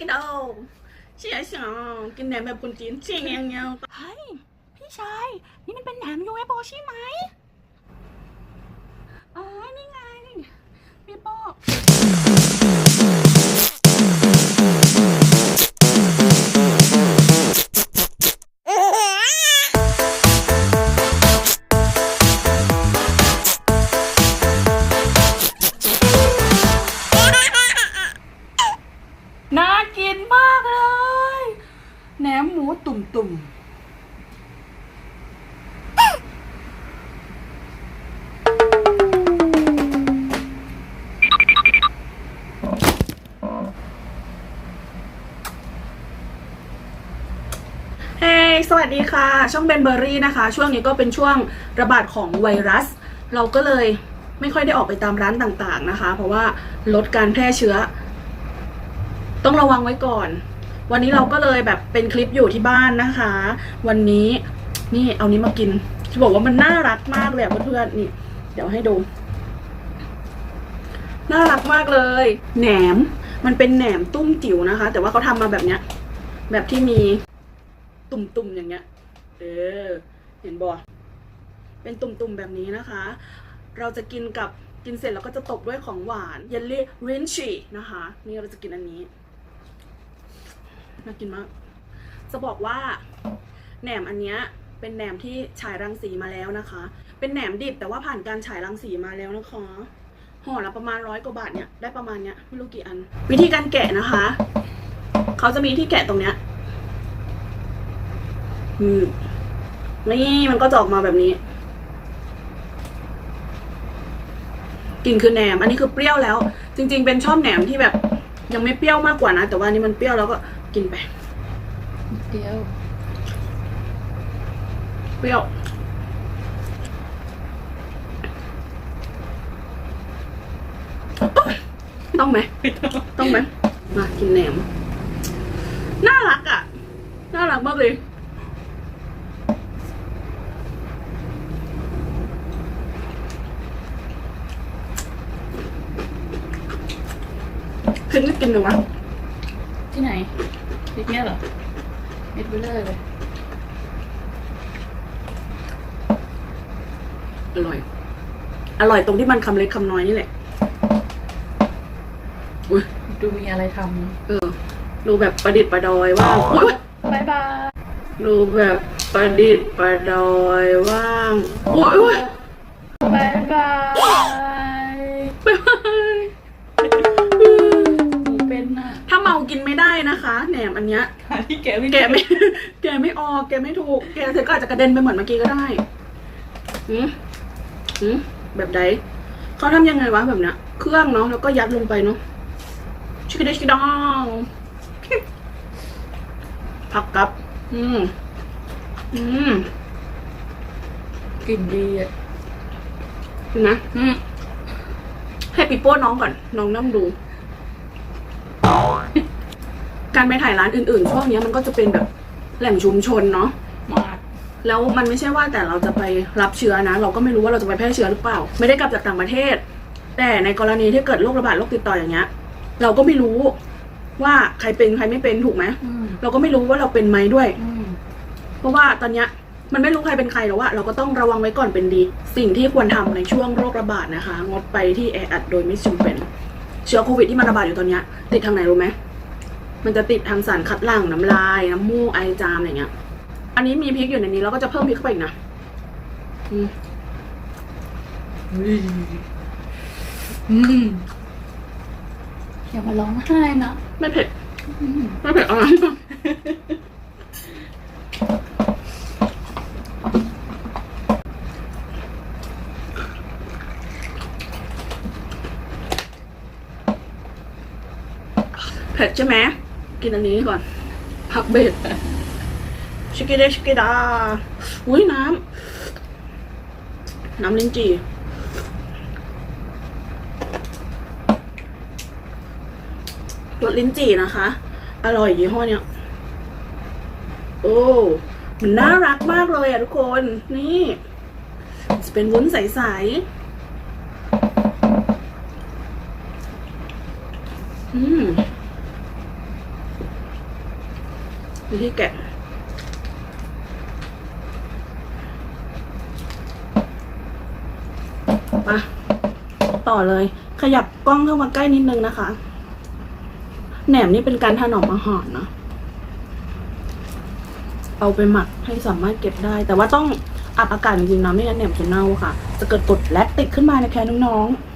กันเอาเชี่ยชี่ยกินแหนมแบบคนจีนเชี่ยเงี้ยเงี้ยเฮ้ยพี่ชาย นี่มันเป็นแหนม UFO ใช่ไหมอ๋อนี่ไงพี่โป ดีค่ะ ช่องเบนเบอรี่นะคะ ช่วงนี้ก็เป็นช่วงระบาดของไวรัส เราก็เลยไม่ค่อยได้ออกไปตามร้านต่างๆนะคะ เพราะว่าลดการแพร่เชื้อ ต้องระวังไว้ก่อน วันนี้เราก็เลยแบบเป็นคลิปอยู่ที่บ้านนะคะ วันนี้นี่เอานี้มากินจะบอกว่ามันน่ารักมากเลยเพื่อนๆนี่ เดี๋ยวให้ดู น่ารักมากเลย แหนม มันเป็นแหนมตุ้มจิ๋วนะคะ แต่ว่าเขาทำมาแบบเนี้ย แบบที่มี ตุ่มๆอย่างเงี้ย เออ เห็นบ่เป็นตุ่มๆแบบนี้นะคะ เราจะกินกับกินเสร็จแล้วก็จะตบด้วยของหวานเยลลี่รินชีนะคะ นี่เราจะกินอันนี้ น่ากินมาก จะบอกว่าแหนมอันเนี้ยเป็นแหนมที่ฉายรังสีมาแล้วนะคะ เป็นแหนมดิบแต่ว่าผ่านการฉายรังสีมาแล้วนะคะห่อละประมาณร้อยกว่าบาทเนี่ยได้ประมาณเนี้ยไม่รู้กี่อัน วิธีการแกะนะคะ เขาจะมีที่แกะตรงเนี้ย อืมนี่มันก็จะออกมาแบบนี้กลิ่นคือแหนม อันนี้คือเปรี้ยวแล้ว จริง ๆ เป็นชอบแหนมที่แบบ ยังไม่เปรี้ยวมากกว่านะ แต่ว่าอันนี้มันเปรี้ยวแล้วก็กินไปเดี๋ยว เปรี้ยว ต้องไหม ต้องไหม มากินแหนม น่ารักอะ น่ารักมากเลย เพิ่งได้กินหรือวะที่ไหนนิดเนี้ยเหรอเม็ดเบลเลอร์เลย อร่อย อร่อยตรงที่มันคำเล็กคำน้อยนี่แหละ อุ้ยดูมีอะไรทำนะเออ ดูแบบประดิษฐ์ประดอยว่างอุ๊ยบายบาย ดูแบบประดิษฐ์ประดอยว่างอ้ยโอ้ยบายบาย นไม่ได้นะคะแหนมอันเนี้ยหาที่แกะไม่แกะไม่ แกะไม่ออก แกะไม่ถูก แกะเสร็จก็อาจจะกระเด็นไปเหมือนเมื่อกี้ก็ได้หืมหืมแบบใดเขาทำยังไงวะแบบเนี้ยเครื่องเนาะแล้วก็ยัดลงไปเนาะชิคกี้พายชิคกี้ดองผักกับ อืมอืมกลิ่นดีอะเห็นไหมอืมให้ปีโป้น้องก่อน น้องนั่งดู การไปถ่ายร้านอื่นๆช่วงเนี้ยมันก็จะเป็นแบบแหล่งชุมชนเนาะ มาก แล้วมันไม่ใช่ว่าแต่เราจะไปรับเชื้อนะ เราก็ไม่รู้ว่าเราจะไปแพร่เชื้อหรือเปล่า ไม่ได้กลับจากต่างประเทศ แต่ในกรณีที่เกิดโรคระบาดโรคติดต่ออย่างเงี้ย เราก็ไม่รู้ว่าใครเป็นใครไม่เป็นถูกไหมอืมเราก็ไม่รู้ว่าเราเป็นไหมด้วย อืมเพราะว่าตอนเนี้ยมันไม่รู้ใครเป็นใครแล้วว่าเราก็ต้องระวังไว้ก่อนเป็นดี สิ่งที่ควรทำในช่วงโรคระบาดนะคะ งดไปที่แออัดโดยไม่จำเป็น เชื้อโควิดที่มันระบาดอยู่ตอนเนี้ยติดทางไหนรู้ไหม มันจะติดทางสารคัดหลั่งน้ำลายน้ำมูกไอจามอะไรเงี้ย อันนี้มีพริกอยู่ในนี้เราก็จะเพิ่มพริกเข้าไปอีกนะอืมอืมอย่ามาร้องไห้นะไม่เผ็ดอืมไม่เผ็ดอะไรเผ็ดใช่ไหม กินอันนี้ก่อน ผักเบ็ดชิคกี้เดชิคกี้ดาอุ้ยน้ำ น้ำลิ้นจี่รสลิ้นจี่นะคะ อร่อยยี่ห้อเนี้ย โอ้มันน่ารักมากเลยอะทุกคน นี่จะเป็นวุ้นใสๆอืม วิธีแกะมาต่อเลย ขยับกล้องเข้ามาใกล้นิดนึงนะคะ แหนมนี่เป็นการถนอมอาหารนะเอาไปหมักให้สามารถเก็บได้ แต่ว่าต้องอับอากาศจริงๆนะไม่งั้นแหนมจะเน่าค่ะ จะเกิดกรดแลคติกขึ้นมาในะคะน้องๆ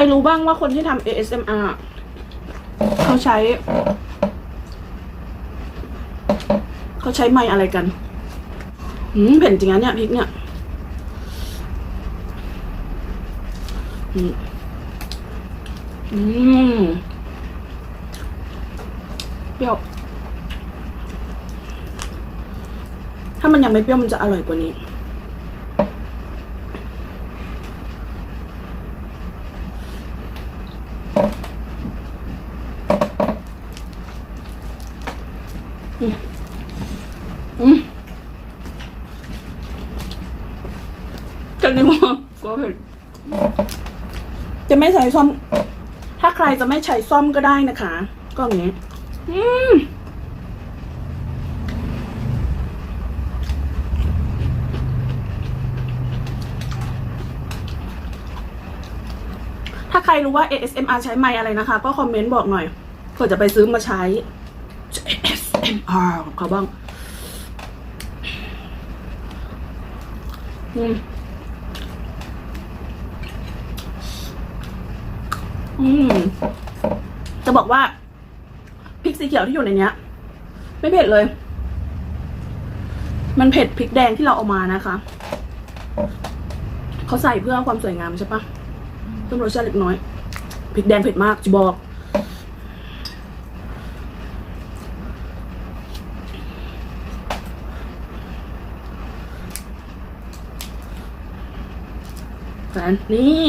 รรู้บ้างว่าคนที่ทำ ASMR เขาใช้ เขาใช้ไม้อะไรกันหืมเผ็ดจริงนะเนี่ยพริกเนี่ยอืมอืมเปรี้ยว ถ้ามันยังไม่เปรี้ยวมันจะอร่อยกว่านี้ อืมจะนึกว่าก็เผ็ดจะไม่ ใช้ซ่อม ถ้าใครจะไม่ใช้ซ่อมก็ได้นะคะ ก็อย่างนี้อืมถ้าใครรู้ว่า ASMR ใช้ไมอะไรนะคะ ก็คอมเมนต์บอกหน่อยเผื่อจะไปซื้อมาใช้ ASMR ของเขาบ้าง อืม อืม จะบอกว่าพริกสีเขียวที่อยู่ในเนี้ย ไม่เผ็ดเลย มันเผ็ดพริกแดงที่เราเอามานะคะเขาใส่เพื่อความสวยงามใช่ปะเพิ่มรสชาติเล็กน้อยพริกแดงเผ็ดมากจะบอก แฟนนี่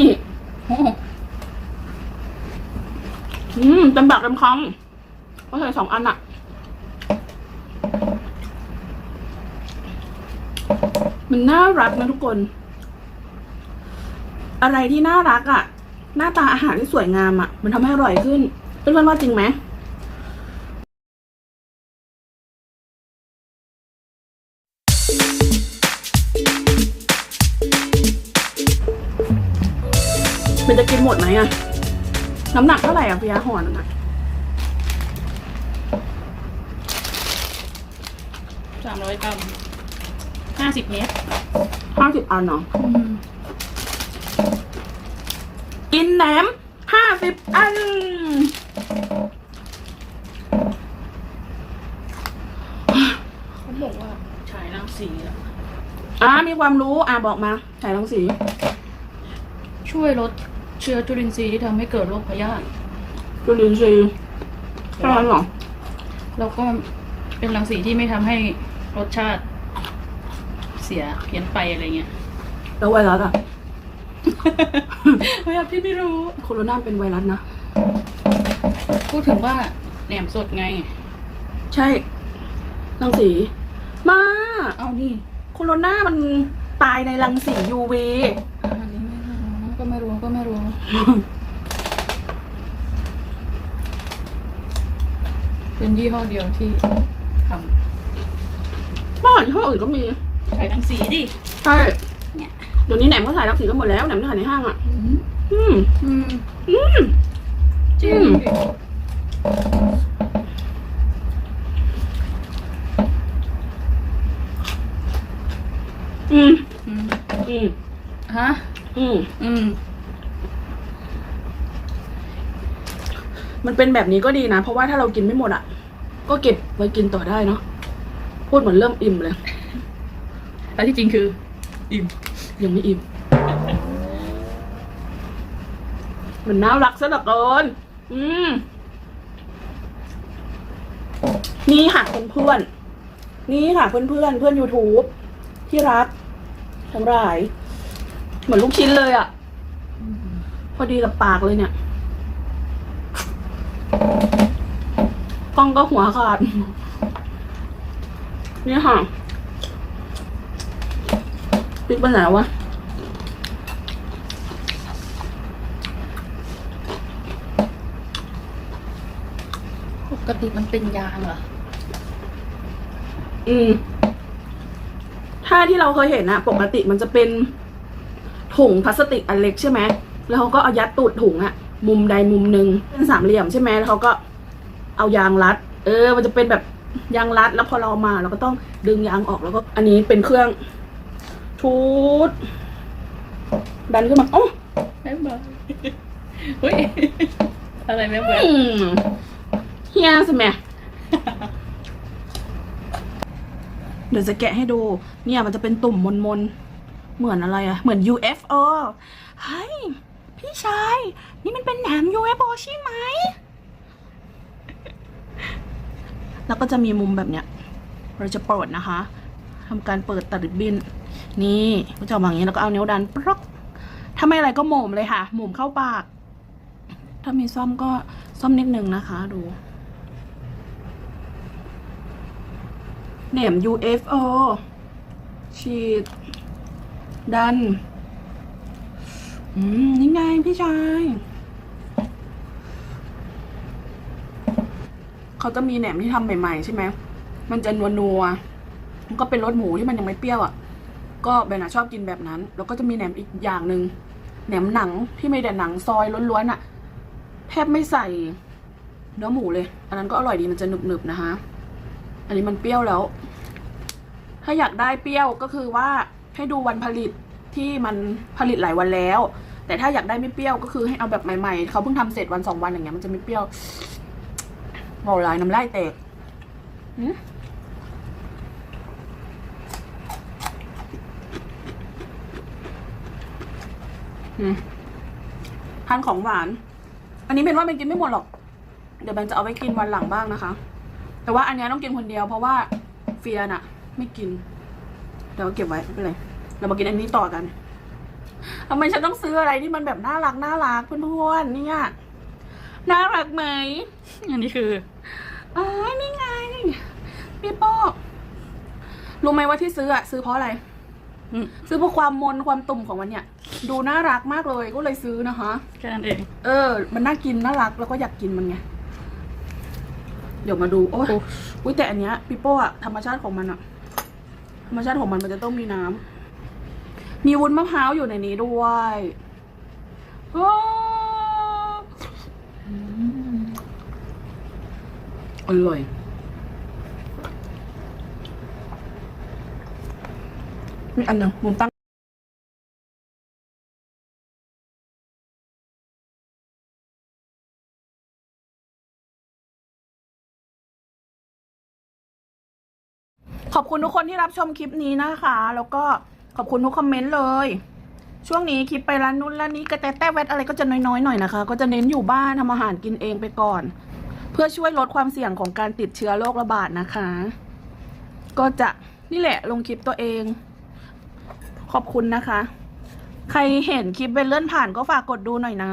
เต็มปากเต็มคำก็ใส่สองอันอะมันน่ารักนะทุกคน อะไรที่น่ารักอะหน้าตาอาหารที่สวยงามอะมันทำให้อร่อยขึ้นเพื่อนๆว่าจริงไหมมันจะกินหมดไหมอะ น้ำหนักเท่าไหร่อะพี่ยาห่อนึงอะสามร้อยกรัมห้าสิบเมตรห้าสิบอันเนาะอืมกินแหนมห้าสิบอัน เขาบอกว่าฉายรังสีอะอ่ามีความรู้ อ่าบอกมาฉายรังสี ช่วยลด เชื้อจุลินทรีย์ที่ทำให้เกิดโรคพยาธิจุลินทรีย์ใช่ไหมหรอแล้วก็เป็นรังสีที่ไม่ทำให้รสชาติเสียเพี้ยนไปอะไรเงี้ย แล้วไวรัสอะพยาธิพี่ไม่รู้ โคโรนาเป็นไวรัสนะ พูดถึงว่าแหนมสดไง ใช่รังสี มา เอานี่ โคโรนามันตายในรังสี UV อันนี้ไม่รู้นะก็ไม่รู้ก็ไม่รู้ เป็นยี่ห้อเดียวที่ทบ้านที่ห้ออื่นก็มีำฉายรังสีดิ ใช่เนี่ย เดี๋ยวนี้แหนมเขาถ่ายรังสีกันหมดแล้วแหนมที่ขายในห้างอะอืมอืม อืมอืม จริงอืมดิอืมอืมอืม ฮะ อืม อืม มันเป็นแบบนี้ก็ดีนะ เพราะว่าถ้าเรากินไม่หมดอะ ก็เก็บไว้กินต่อได้เนาะพูดเหมือนเริ่มอิ่มเลย แต่ที่จริงคือ อิ่ม ยังไม่อิ่ม มันน่ารักซะเหลือเกินอืม นี่ค่ะเพื่อนเพื่อนๆนี่ค่ะเพื่อนเพื่อนๆเพื่อน YouTube ที่รัก ทั้งหลาย เหมือนลูกชิ้นเลยอะ่ะ พอดีกับปากเลยเนี่ย ล้องก็หัวขาด นี่ค่ะพริกปัญหาวะปกติมันเป็นยางเหรอ อืม ถ้าที่เราเคยเห็นอะปกติมันจะเป็นถุงพลาสติกอันเล็กใช่ไหม แล้วเขาก็เอายัดตูดถุงอะมุมใดมุมหนึ่งเป็นสามเหลี่ยมใช่ไหมแล้วเขาก็ เอายางรัด เออ มันจะเป็นแบบยางรัด แล้วพอเราเอามาเราก็ต้องดึงยางออกแล้วก็อันนี้เป็นเครื่องทูดดันขึ้นมาโอ้แม่บอกเฮ้ยอะไรแม่บอกอืมเฮียสิแม่เดี๋ยวจะแกะให้ดู เนี่ยมันจะเป็นตุ่มมนๆเหมือนอะไรอะเหมือน UFO เฮ้ย พี่ชาย นี่มันเป็นแหนม UFO ใช่ไหม แล้วก็จะมีมุมแบบเนี้ย เราจะเปิดนะคะทำการเปิดตัดริบบิ้น นี่ก็จะวางอย่างนี้แล้วก็เอานิ้วดันปรอกถ้าไม่อะไรก็หม่มเลยค่ะ หม่มเข้าปาก ถ้ามีซ่อมก็ซ่อมนิดนึงนะคะ ดูแหนม UFO ฉีด ดัน อืม นี่ไงพี่ชาย เขาจะมีแหนมที่ทำใหม่ๆใช่ไหมมันจะนัวนัวๆมันก็เป็นรสหมูที่มันยังไม่เปรี้ยวอะ ก็เบนอะชอบกินแบบนั้น แล้วก็จะมีแหนมอีกอย่างหนึ่งแหนมหนังที่ไม่แต่หนังซอยล้วนๆอะ แทบไม่ใส่เนื้อหมูเลย อันนั้นก็อร่อยดีมันจะหนึบๆนะคะ อันนี้มันเปรี้ยวแล้ว ถ้าอยากได้เปรี้ยวก็คือว่าให้ดูวันผลิตที่มันผลิตหลายวันแล้ว แต่ถ้าอยากได้ไม่เปรี้ยวก็คือให้เอาแบบใหม่ๆ เขาเพิ่งทำเสร็จวันสองวันอย่างเงี้ยมันจะไม่เปรี้ยว บอกลายน้ำลายแตกหืมอืมทานของหวาน อันนี้เป็นว่าเป็นกินไม่หมดหรอก เดี๋ยวแบนจะเอาไว้กินวันหลังบ้างนะคะ แต่ว่าอันเนี้ยต้องกินคนเดียวเพราะว่าเฟียน่ะ ไม่กิน เดี๋ยวเก็บไว้ไม่เป็นไร เรามากินอันนี้ต่อกันทำไมฉันต้องซื้ออะไรที่มันแบบน่ารักน่ารักเพื่อนๆเนี่ยน่ารักไหม อันนี้คือ อ๋อนี่ไงพี่โป้รู้ไหมว่าที่ซื้ออะซื้อเพราะอะไรอืมซื้อเพราะความมนความตุ่มของมันเนี่ย ดูน่ารักมากเลยก็เลยซื้อนะคะแค่นั้นเอง เออ มันน่ากินน่ารักแล้วก็อยากกินมันไงเดี๋ยวมาดูโอ้ยโอ้อุ้ยแต่อันเนี้ยปิโป้อะธรรมชาติของมันอะธรรมชาติของมันมันจะต้องมีน้ำมีวุ้นมะพร้าวอยู่ในนี้ด้วยอ้าวอืม อร่อย มีอันหนึ่งมุมตั้งขอบคุณทุกคนที่รับชมคลิปนี้นะคะ แล้วก็ขอบคุณทุกคอมเมนต์เลย ช่วงนี้คลิปไปร้านนู้นร้านนี้กระแตแต้แวดอะไรก็จะน้อยๆหน่อยนะคะ ก็จะเน้นอยู่บ้านทำอาหารกินเองไปก่อน เพื่อช่วยลดความเสี่ยงของการติดเชื้อโรคระบาดนะคะ ก็จะนี่แหละลงคลิปตัวเอง ขอบคุณนะคะ ใครเห็นคลิปเป็นเลื่อนผ่านก็ฝากกดดูหน่อยนะ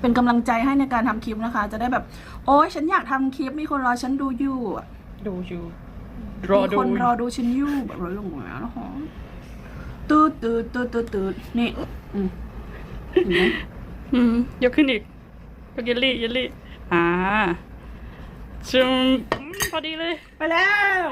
เป็นกำลังใจให้ในการทำคลิปนะคะ จะได้แบบ โอ๊ยฉันอยากทำคลิปมีคนรอฉันดูอยู่อะดูอยู่รอมีดูคนรอดูฉันอยู่แบบร้อยลงแล้วนะคะตืดตืดตืดตืดตืดนี่อืมเห็นไหม อืมยกขึ้นอีกยก เยลลี่เยลลี่ อ่าจึงอืมพอดีเลย ไปแล้ว